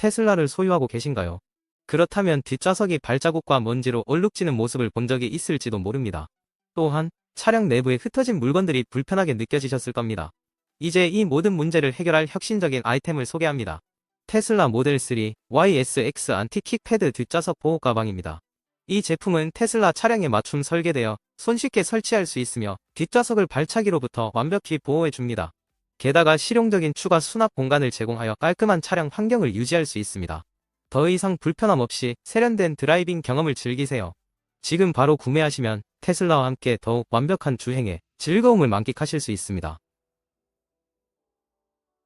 테슬라를 소유하고 계신가요? 그렇다면 뒷좌석이 발자국과 먼지로 얼룩지는 모습을 본 적이 있을지도 모릅니다. 또한 차량 내부에 흩어진 물건들이 불편하게 느껴지셨을 겁니다. 이제 이 모든 문제를 해결할 혁신적인 아이템을 소개합니다. 테슬라 모델 3 YSX 안티킥 패드 뒷좌석 보호 가방입니다. 이 제품은 테슬라 차량에 맞춤 설계되어 손쉽게 설치할 수 있으며 뒷좌석을 발차기로부터 완벽히 보호해 줍니다. 게다가 실용적인 추가 수납 공간을 제공하여 깔끔한 차량 환경을 유지할 수 있습니다. 더 이상 불편함 없이 세련된 드라이빙 경험을 즐기세요. 지금 바로 구매하시면 테슬라와 함께 더욱 완벽한 주행에 즐거움을 만끽하실 수 있습니다.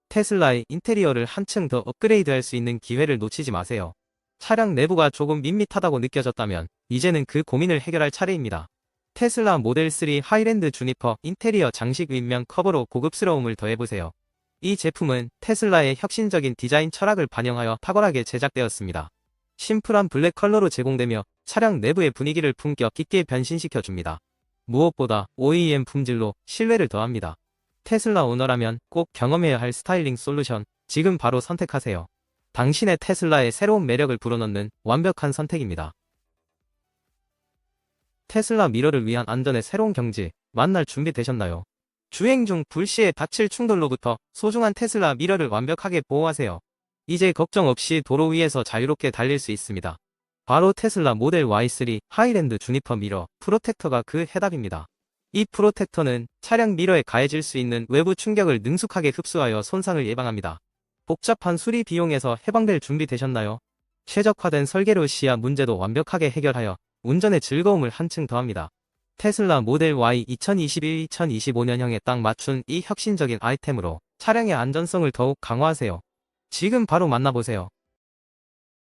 테슬라의 인테리어를 한층 더 업그레이드할 수 있는 기회를 놓치지 마세요. 차량 내부가 조금 밋밋하다고 느껴졌다면 이제는 그 고민을 해결할 차례입니다. 테슬라 모델 3 하이랜드 주니퍼 인테리어 장식 윗면 커버로 고급스러움을 더해보세요. 이 제품은 테슬라의 혁신적인 디자인 철학을 반영하여 탁월하게 제작되었습니다. 심플한 블랙 컬러로 제공되며 차량 내부의 분위기를 품격 깊게 변신시켜 줍니다. 무엇보다 OEM 품질로 신뢰를 더합니다. 테슬라 오너라면 꼭 경험해야 할 스타일링 솔루션 지금 바로 선택하세요. 당신의 테슬라의 새로운 매력을 불어넣는 완벽한 선택입니다. 테슬라 미러를 위한 안전의 새로운 경지 만날 준비 되셨나요? 주행 중 불시에 닥칠 충돌로부터 소중한 테슬라 미러를 완벽하게 보호하세요. 이제 걱정 없이 도로 위에서 자유롭게 달릴 수 있습니다. 바로 테슬라 모델 Y3 하이랜드 주니퍼 미러 프로텍터가 그 해답입니다. 이 프로텍터는 차량 미러에 가해질 수 있는 외부 충격을 능숙하게 흡수하여 손상을 예방합니다. 복잡한 수리 비용에서 해방될 준비 되셨나요? 최적화된 설계로 시야 문제도 완벽하게 해결하여 운전의 즐거움을 한층 더합니다. 테슬라 모델 Y 2021-2025년형에 딱 맞춘 이 혁신적인 아이템으로 차량의 안전성을 더욱 강화하세요. 지금 바로 만나보세요.